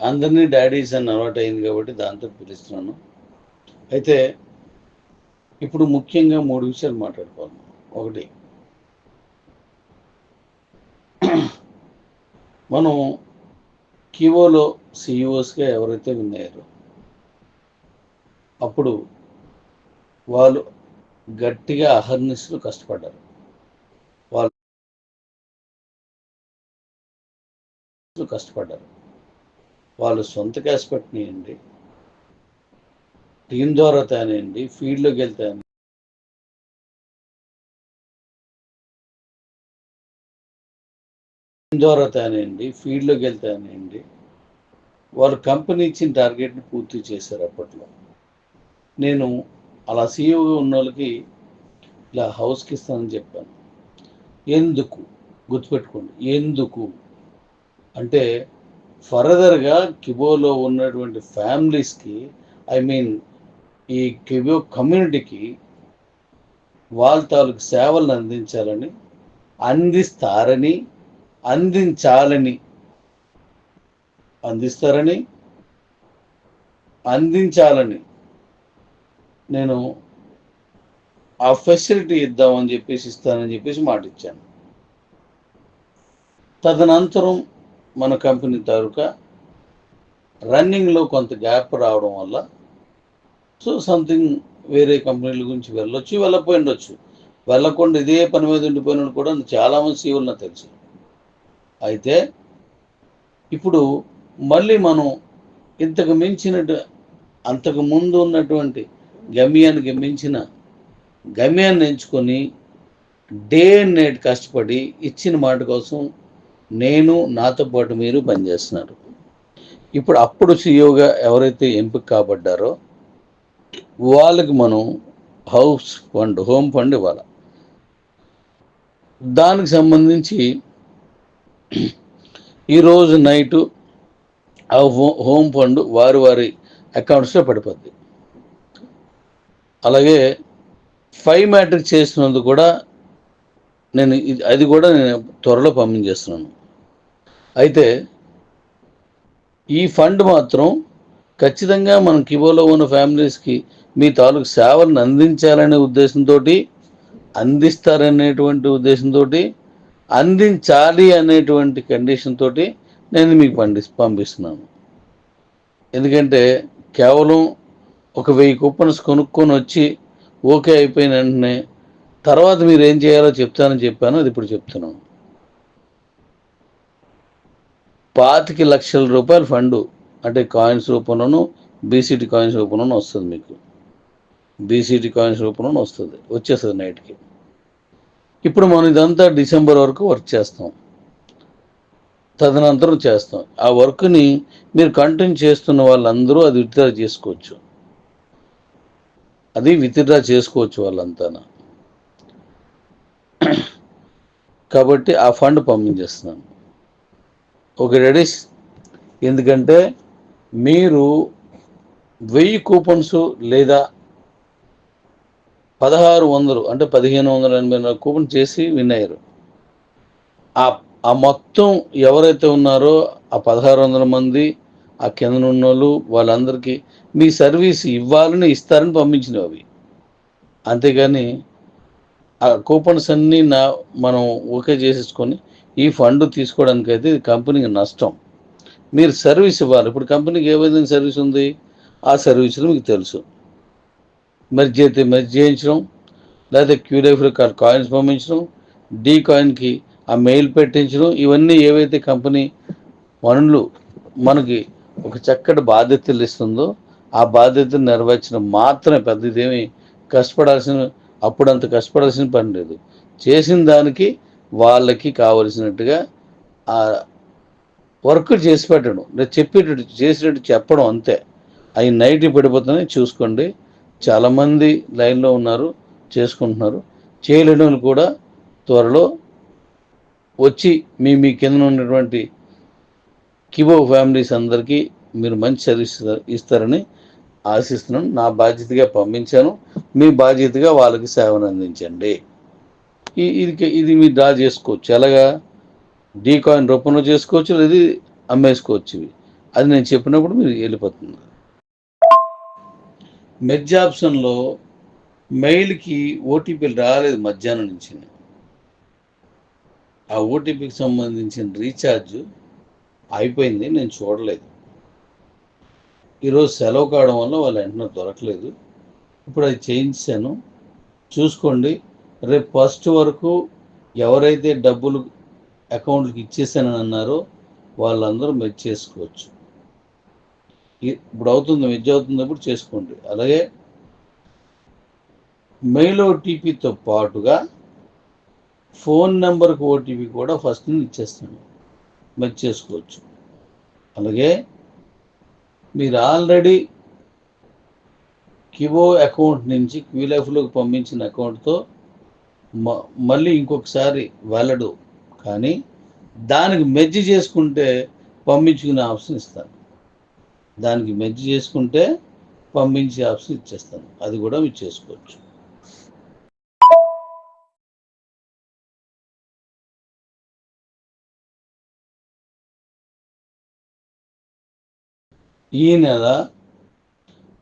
అందరినీ డాడీస్ అని అలవాటు అయింది కాబట్టి దాంతో పిలుస్తున్నాను. అయితే ఇప్పుడు ముఖ్యంగా మూడు విషయాలు మాట్లాడుకోవాలి. ఒకటి మనం కివోలో సిఇఓస్గా ఎవరైతే విన్నారో అప్పుడు వాళ్ళు గట్టిగా అహర్నిశలు కష్టపడ్డారు. వాళ్ళు కష్టపడ్డారు. వాళ్ళు సొంత క్యాష్ పెట్టినాయండి టీం ద్వారా తేనండి ఫీల్డ్లోకి వెళ్తాను టీం ద్వారా తేనండి ఫీల్డ్లోకి వెళ్తానండి వాళ్ళు కంపెనీ ఇచ్చిన టార్గెట్ని పూర్తి చేశారు అప్పట్లో. నేను అలా సీఈఓగా ఉన్న వాళ్ళకి ఇలా హౌస్కి ఇస్తానని చెప్పాను. ఎందుకు? గుర్తుపెట్టుకోండి. ఎందుకు? అంటే ఫర్దర్గా కిబోలో ఉన్నటువంటి ఫ్యామిలీస్కి ఐ మీన్ ఈ కిబో కమ్యూనిటీకి వాళ్ళ తాలూకు సేవలను అందించాలని అందిస్తారని అందించాలని అందిస్తారని అందించాలని నేను ఆ ఫెసిలిటీ ఇద్దామని చెప్పేసి ఇస్తానని చెప్పేసి మాట ఇచ్చాను తదనంతరం మన కంపెనీ తాలూకా రన్నింగ్లో కొంత గ్యాప్ రావడం వల్ల సో సంథింగ్ వేరే కంపెనీల గురించి వెళ్ళొచ్చు వెళ్ళకపోయి ఉండొచ్చు. వెళ్ళకుండా ఇదే పని మీద ఉండిపోయిన కూడా చాలామంది సీవులు నాకు తెలుసు. అయితే ఇప్పుడు మళ్ళీ మనం ఇంతకు మించినట్టు అంతకు ముందు ఉన్నటువంటి గమ్యానికి మించిన గమ్యాన్ని ఎంచుకొని డే అండ్ నైట్ కష్టపడి ఇచ్చిన మాట కోసం నేను నాతో పాటు మీరు పనిచేస్తున్నారు. ఇప్పుడు అప్పుడు సీఈఓగా ఎవరైతే ఎంపిక కాబడ్డారో వాళ్ళకి మనం హౌస్ ఫండ్ హోమ్ ఫండ్ ఇవ్వాలి? దానికి సంబంధించి ఈరోజు నైటు ఆ హో- హోమ్ ఫండ్ వారి వారి అకౌంట్స్లో పడిపోద్ది. అలాగే ఫైవ్ మ్యాట్రిక్ చేసినందుకు కూడా నేను ఇది- అది కూడా నేను త్వరలో పంపించేస్తున్నాను. అయితే ఈ ఫండ్ మాత్రం ఖచ్చితంగా మనం కిబోలో ఉన్న ఫ్యామిలీస్కి మీ తాలూకు సేవలను అందించాలనే ఉద్దేశంతో అందిస్తారనేటువంటి ఉద్దేశంతో అందించాలి అనేటువంటి కండిషన్ తోటి నేను మీకు పండి పంపిస్తున్నాను. ఎందుకంటే కేవలం ఒక వెయ్యి కూపన్స్ కొనుక్కొని వచ్చి ఓకే అయిపోయిన వెంటనే తర్వాత మీరు ఏం చేయాలో చెప్తానని చెప్పాను అది ఇప్పుడు చెప్తున్నాను. పాతిక లక్షల రూపాయల ఫండు అంటే కాయిన్స్ రూపంలోనూ బీసీటీ కాయిన్స్ రూపంలోనూ వస్తుంది మీకు. బీసీటీ కాయిన్స్ రూపంలోనూ వస్తుంది. వచ్చేస్తుంది నైట్కి. ఇప్పుడు మనం ఇదంతా డిసెంబర్ వరకు వర్క్ చేస్తాం. తదనంతరం చేస్తాం. ఆ వర్క్ని మీరు కంటిన్యూ చేస్తున్న వాళ్ళందరూ అది విత్డ్రా చేసుకోవచ్చు. అది విత్డ్రా చేసుకోవచ్చు వాళ్ళంతా కాబట్టి ఆ ఫండ్ పంపించేస్తున్నాను. ఓకే రెడీస్ ఎందుకంటే మీరు వెయ్యి కూపన్స్ లేదా పదహారు వందలు అంటే పదిహేను వందల ఎనభై నాలుగు కూపన్ చేసి విన్ అయ్యారు. ఆ ఆ మొత్తం ఎవరైతే ఉన్నారో ఆ పదహారు వందల మంది ఆ కింద ఉన్న వాళ్ళు వాళ్ళందరికీ మీ సర్వీస్ ఇవ్వాలని ఇస్తారని పంపించినవి అవి. అంతేగాని ఆ కూపన్స్ అన్నీ నా మనం ఓకే చేసేసుకొని ఈ ఫండ్ తీసుకోవడానికి అయితే ఇది కంపెనీకి నష్టం. మీరు సర్వీస్ ఇవ్వాలి. ఇప్పుడు కంపెనీకి ఏ విధంగా సర్వీస్ ఉంది? ఆ సర్వీసులు మీకు తెలుసు. మెర్జ్ అయితే మెర్జ్ చేయించడం లేకపోతే క్యూరేఫ్లో కాయిన్స్ పంపించడం డీ కాయిన్కి ఆ మెయిల్ పెట్టించడం ఇవన్నీ ఏవైతే కంపెనీ పనులు మనకి ఒక చక్కటి బాధ్యతలు ఇస్తుందో ఆ బాధ్యతను నెరవేర్చడం మాత్రమే పెద్ద ఇదేమి కష్టపడాల్సిన అప్పుడంత కష్టపడాల్సిన పని లేదు. చేసిన దానికి వాళ్ళకి కావలసినట్టుగా ఆ వర్క్ చేసి పెట్టడం. చెప్పేటట్టు చేసినట్టు చెప్పడం అంతే. అవి నైట్ పడిపోతున్నాయి చూసుకోండి. చాలామంది లైన్లో ఉన్నారు చేసుకుంటున్నారు. చేయలేని కూడా త్వరలో వచ్చి మీ మీ కింద ఉన్నటువంటి కిబో ఫ్యామిలీస్ అందరికీ మీరు మంచి సర్వీస్ ఇస్తారని ఆశిస్తున్నాను. నా బాధ్యతగా పంపించాను. మీ బాధ్యతగా వాళ్ళకి సేవను అందించండి. ఇది ఇది మీరు డ్రా చేసుకోవచ్చు. ఎలాగా? డీ కాయిన్ రూపంలో చేసుకోవచ్చు లేదా అమ్మేసుకోవచ్చు ఇవి. అది నేను చెప్పినప్పుడు మీరు వెళ్ళిపోతుంది మెర్జ్ ఆప్షన్లో మెయిల్కి ఓటీపీలు రాలేదు మధ్యాహ్నం నుంచి. ఆ ఓటీపీకి సంబంధించిన రీఛార్జ్ అయిపోయింది నేను చూడలేదు. ఈరోజు సెలవు కావడం వల్ల వాళ్ళు వెంటనే దొరకలేదు. ఇప్పుడు అది చేయించాను. చూసుకోండి. రేపు ఫస్ట్ వరకు ఎవరైతే డబ్బులు అకౌంట్కి ఇచ్చేసానని అన్నారో వాళ్ళందరూ మెచ్ చేసుకోవచ్చు. ఇప్పుడు అవుతుంది మెచ్ అవుతున్నప్పుడు చేసుకోండి. అలాగే మెయిల్ ఓటీపీతో పాటుగా ఫోన్ నెంబర్కి ఓటీపీ కూడా ఫస్ట్ నేను ఇచ్చేస్తాను. మెచ్ చేసుకోవచ్చు. అలాగే మీరు ఆల్రెడీ కివో అకౌంట్ నుంచి క్యూలైఫ్లోకి పంపించిన అకౌంట్తో మళ్ళీ ఇంకొకసారి వెళ్ళడు. కానీ దానికి మెజ్జి చేసుకుంటే పంపించుకునే ఆప్షన్ ఇస్తాను. దానికి మెజ్జి చేసుకుంటే పంపించే ఆప్షన్ ఇచ్చేస్తాను. అది కూడా మీరు చేసుకోవచ్చు. ఈ నెల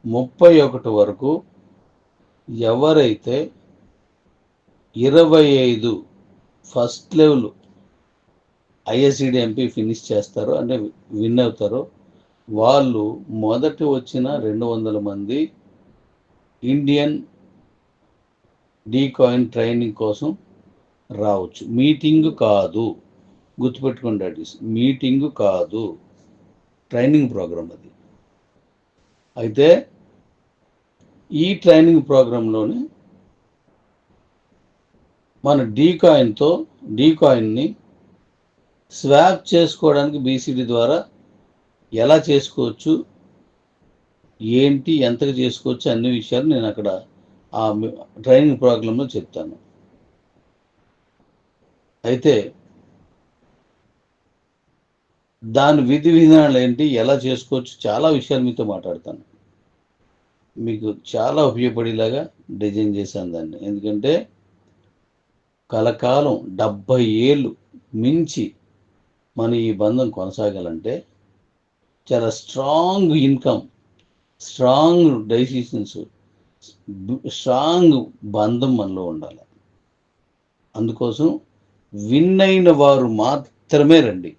ముప్పై ఒకటి వరకు ఎవరైతే ఇరవై ఐదు first level ISCD MP finish చేస్తారో అంటే విన్ అవుతారో. వాళ్ళు మొదటి వచ్చిన రెండు వందల మంది ఇండియన్ డీ కాయిన్ ట్రైనింగ్ కోసం రావచ్చు. మీటింగ్ కాదు. గుర్తుపెట్టుకోండి డాడీ మీటింగ్ కాదు. ట్రైనింగ్ ప్రోగ్రాం అది. అయితే ఈ ట్రైనింగ్ ప్రోగ్రాంలోనే మన డీ కాయిన్తో డీ కాయిన్ని స్వాప్ చేసుకోవడానికి బీసీడీ ద్వారా ఎలా చేసుకోవచ్చు ఏంటి ఎంతగా చేసుకోవచ్చు అన్ని విషయాలు నేను అక్కడ ఆ ట్రైనింగ్ ప్రోగ్రాంలో చెప్తాను. అయితే దాని విధి విధానాలు ఏంటి ఎలా చేసుకోవచ్చు చాలా విషయాలు మీతో మాట్లాడతాను. మీకు చాలా ఉపయోగపడేలాగా డిజైన్ చేశాను దాన్ని. ఎందుకంటే కలకాలం డెబ్భై ఏళ్ళు మించి మన ఈ బంధం కొనసాగాలంటే చాలా strong income strong decisions strong బంధం మనలో ఉండాలి. అందుకోసం విన్ అయిన వారు మాత్రమే రండి.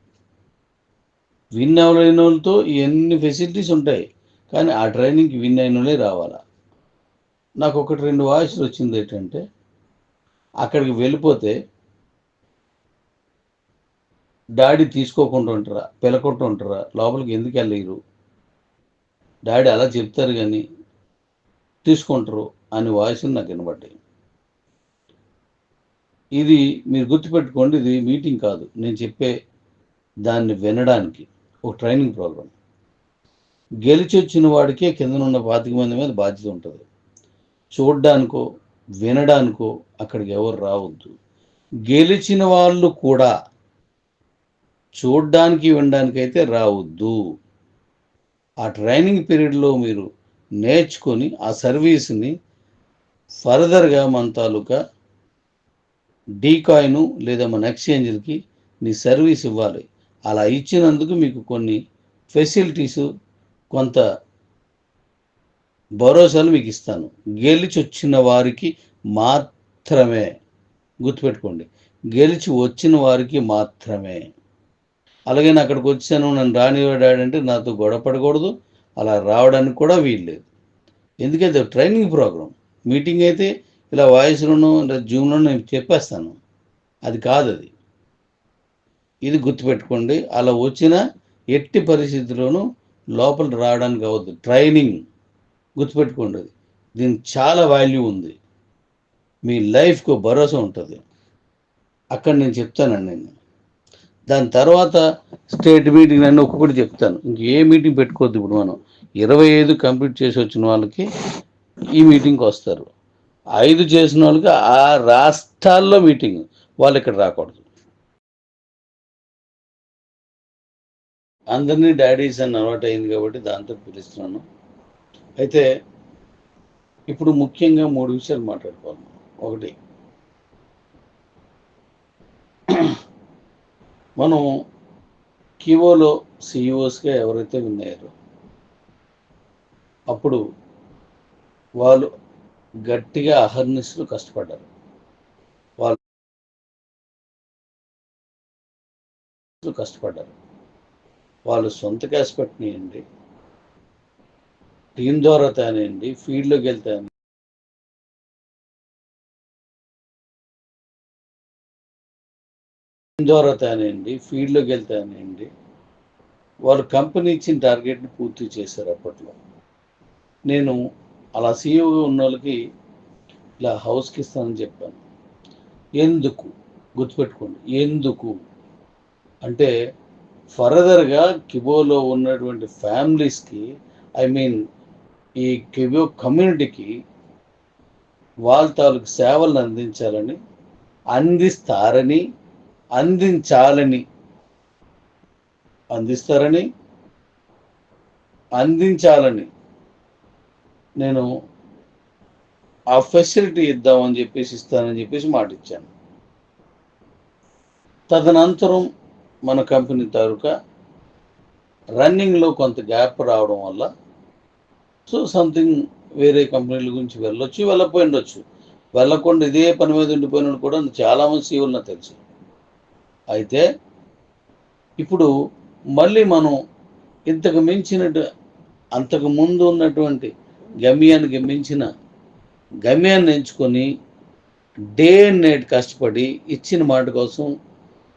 విన్ అవ్వలేని వాళ్ళతో ఎన్ని ఫెసిలిటీస్ ఉంటాయి కానీ ఆ ట్రైనింగ్కి విన్ అయిన వాళ్ళే రావాలా? నాకు ఒకటి రెండు వాయిస్లు వచ్చింది ఏంటంటే అక్కడికి వెళ్ళిపోతే డాడీ తీసుకోకుండా ఉంటారా? పిలకుండా ఉంటారా? లోపలికి ఎందుకు వెళ్ళరు డాడీ అలా చెప్తారు కానీ తీసుకుంటారు అని వాయిస్ని నాకు వినబడ్డాయి. ఇది మీరు గుర్తుపెట్టుకోండి ఇది మీటింగ్ కాదు. నేను చెప్పే దాన్ని వినడానికి ఒక ట్రైనింగ్ ప్రోగ్రామ్ గెలిచి వచ్చిన వాడికే కిందనున్న పాతిక మంది మీద బాధ్యత ఉంటుంది. చూడ్డానికో వినడానికో అక్కడికి ఎవరు రావద్దు. గెలిచిన వాళ్ళు కూడా చూడ్డానికి వినడానికి అయితే రావద్దు. ఆ ట్రైనింగ్ పీరియడ్లో మీరు నేర్చుకొని ఆ సర్వీస్ని ఫర్దర్గా మన తాలూకా డీకాయిను లేదా మన ఎక్స్చేంజ్లకి నీ సర్వీస్ ఇవ్వాలి. అలా ఇచ్చినందుకు మీకు కొన్ని ఫెసిలిటీస్ కొంత భరోసాలు మీకు ఇస్తాను. గెలిచి వచ్చిన వారికి మాత్రమే. గుర్తుపెట్టుకోండి. గెలిచి వచ్చిన వారికి మాత్రమే. అలాగే నేను అక్కడికి వచ్చాను నన్ను రానివాడాడంటే నాతో గొడవ పడకూడదు. అలా రావడానికి కూడా వీల్లేదు ఎందుకంటే ట్రైనింగ్ ప్రోగ్రామ్ మీటింగ్ అయితే ఇలా వాయిస్లోనూ జూమ్లోనూ నేను చెప్పేస్తాను. అది కాదు అది. ఇది గుర్తుపెట్టుకోండి. అలా వచ్చిన ఎట్టి పరిస్థితుల్లోనూ లోపల రావడానికి అవ్వద్దు ట్రైనింగ్ గుర్తుపెట్టుకోండి అది. దీనికి చాలా వాల్యూ ఉంది. మీ లైఫ్కు భరోసా ఉంటుంది. అక్కడ నేను చెప్తానండి నేను. దాని తర్వాత స్టేట్ మీటింగ్ అన్నీ ఒక్కొక్కటి చెప్తాను. ఇంక ఏ మీటింగ్ పెట్టుకోవద్దు ఇప్పుడు మనం. ఇరవై ఐదు కంప్లీట్ చేసి వచ్చిన వాళ్ళకి ఈ మీటింగ్కి వస్తారు. ఐదు చేసిన వాళ్ళకి ఆ రాష్ట్రాల్లో మీటింగ్ వాళ్ళు ఇక్కడ రాకూడదు. అందరినీ డాడీస్ అని అలవాటు అయింది కాబట్టి దాంతో పిలుస్తున్నాను. అయితే ఇప్పుడు ముఖ్యంగా మూడు విషయాలు మాట్లాడుకోవాలి ఒకటి. మనం కీవోలో సిఇఓస్గా ఎవరైతే ఉన్నారో అప్పుడు వాళ్ళు గట్టిగా అహర్నిశలు కష్టపడ్డారు. వాళ్ళు కష్టపడ్డారు. వాళ్ళు సొంత క్యాష్ పెట్టినాయండి టీం ద్వారా తానేయండి ఫీల్డ్లోకి వెళ్తాను ద్వారా తేనండి ఫీల్డ్లోకి వెళ్తానండి వాళ్ళు కంపెనీ ఇచ్చిన టార్గెట్ని పూర్తి చేశారు అప్పట్లో. నేను అలా సీఈఓగా ఉన్న వాళ్ళకి ఇలా హౌస్కి ఇస్తానని చెప్పాను. ఎందుకు? గుర్తుపెట్టుకోండి ఎందుకు? అంటే ఫర్దర్గా కిబోలో ఉన్నటువంటి ఫ్యామిలీస్కి ఐ మీన్ ఈ కిబో కమ్యూనిటీకి వాళ్ళ తాలూకు సేవలను అందించాలని అందిస్తారని అందించాలని. అందిస్తారని అందించాలని నేను ఆ ఫెసిలిటీ ఇద్దామని చెప్పేసి ఇస్తానని చెప్పేసి మాట ఇచ్చాను తదనంతరం మన కంపెనీ తాలూకా రన్నింగ్లో కొంత గ్యాప్ రావడం వల్ల సో సంథింగ్ వేరే కంపెనీల గురించి వెళ్ళొచ్చు వెళ్ళకపోయి ఉండొచ్చు. వెళ్ళకుండా ఇదే పని మీద ఉండిపోయిన కూడా చాలామంది సీవులు నాకు తెలుసు. అయితే ఇప్పుడు మళ్ళీ మనం ఇంతకు మించినట్టు అంతకు ముందు ఉన్నటువంటి గమ్యానికి మించిన గమ్యాన్ని ఎంచుకొని డే అండ్ నైట్ కష్టపడి ఇచ్చిన మాట కోసం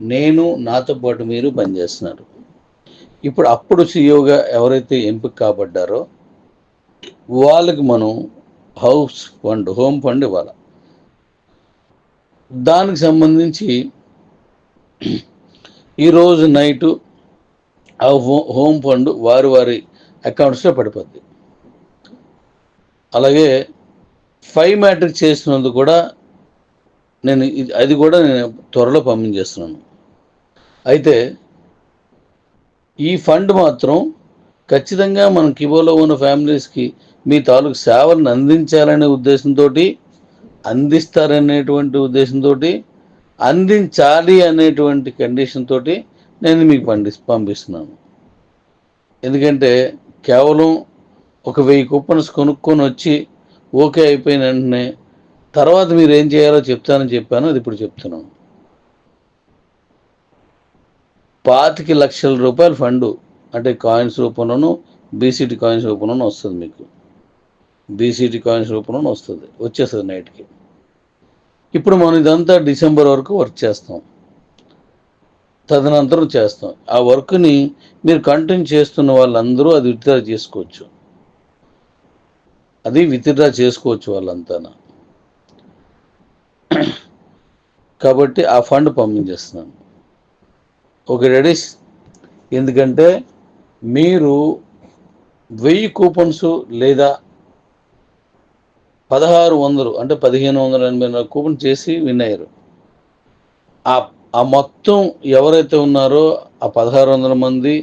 నేను నాతో పాటు మీరు పనిచేస్తున్నారు. ఇప్పుడు అప్పుడు సీఈఓగా ఎవరైతే ఎంపిక కాబడ్డారో వాళ్ళకి మనం హౌస్ ఫండ్ హోమ్ ఫండ్ ఇవ్వాలి? దానికి సంబంధించి ఈరోజు నైటు ఆ హో హోమ్ ఫండ్ వారి వారి అకౌంట్స్లో పడిపోద్ది. అలాగే ఫైవ్ మ్యాట్రిక్ చేసినందుకు కూడా నేను ఇది- అది కూడా నేను త్వరలో పంపించేస్తున్నాను. అయితే ఈ ఫండ్ మాత్రం ఖచ్చితంగా మన కిబోలో ఉన్న ఫ్యామిలీస్కి మీ తాలూకు సేవలను అందించాలనే ఉద్దేశంతో అందిస్తారనేటువంటి ఉద్దేశంతో అందించాలి అనేటువంటి కండిషన్ తోటి నేను మీకు పండి పంపిస్తున్నాను. ఎందుకంటే కేవలం ఒక వెయ్యి కూపన్స్ కొనుక్కొని వచ్చి ఓకే అయిపోయిన వెంటనే తర్వాత మీరు ఏం చేయాలో చెప్తానని చెప్పాను అది ఇప్పుడు చెప్తున్నాను. పాతిక లక్షల రూపాయల ఫండు అంటే కాయిన్స్ రూపంలోనూ బీసీటీ కాయిన్స్ రూపంలోనూ వస్తుంది మీకు. బీసీటీ కాయిన్స్ రూపంలోనూ వస్తుంది వచ్చేస్తుంది నైట్కి. ఇప్పుడు మనం ఇదంతా డిసెంబర్ వరకు వర్క్ చేస్తాం. తదనంతరం చేస్తాం. ఆ వర్క్ని మీరు కంటిన్యూ చేస్తున్న వాళ్ళందరూ అది విత్డ్రా చేసుకోవచ్చు. అది విత్డ్రా చేసుకోవచ్చు వాళ్ళంతా కాబట్టి ఆ ఫండ్ పంపించేస్తున్నాను. Okay Redis? ఎందుకంటే మీరు వెయ్యి కూపన్స్ లేదా పదహారు వందలు అంటే పదిహేను వందల ఎనభై నాలుగు కూపన్ చేసి విన్ అయ్యారు. ఆ ఆ మొత్తం ఎవరైతే ఉన్నారో ఆ పదహారు వందల మంది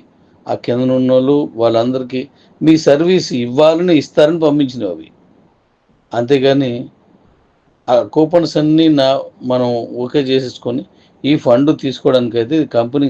ఆ కింద ఉన్న వాళ్ళు వాళ్ళందరికీ మీ సర్వీస్ ఇవ్వాలని ఇస్తారని పంపించినవి అవి. అంతేగాని ఆ కూపన్స్ అన్నీ నా మనం ఓకే చేసేసుకొని ఈ ఫండ్ తీసుకోవడానికైతే ఇది కంపెనీ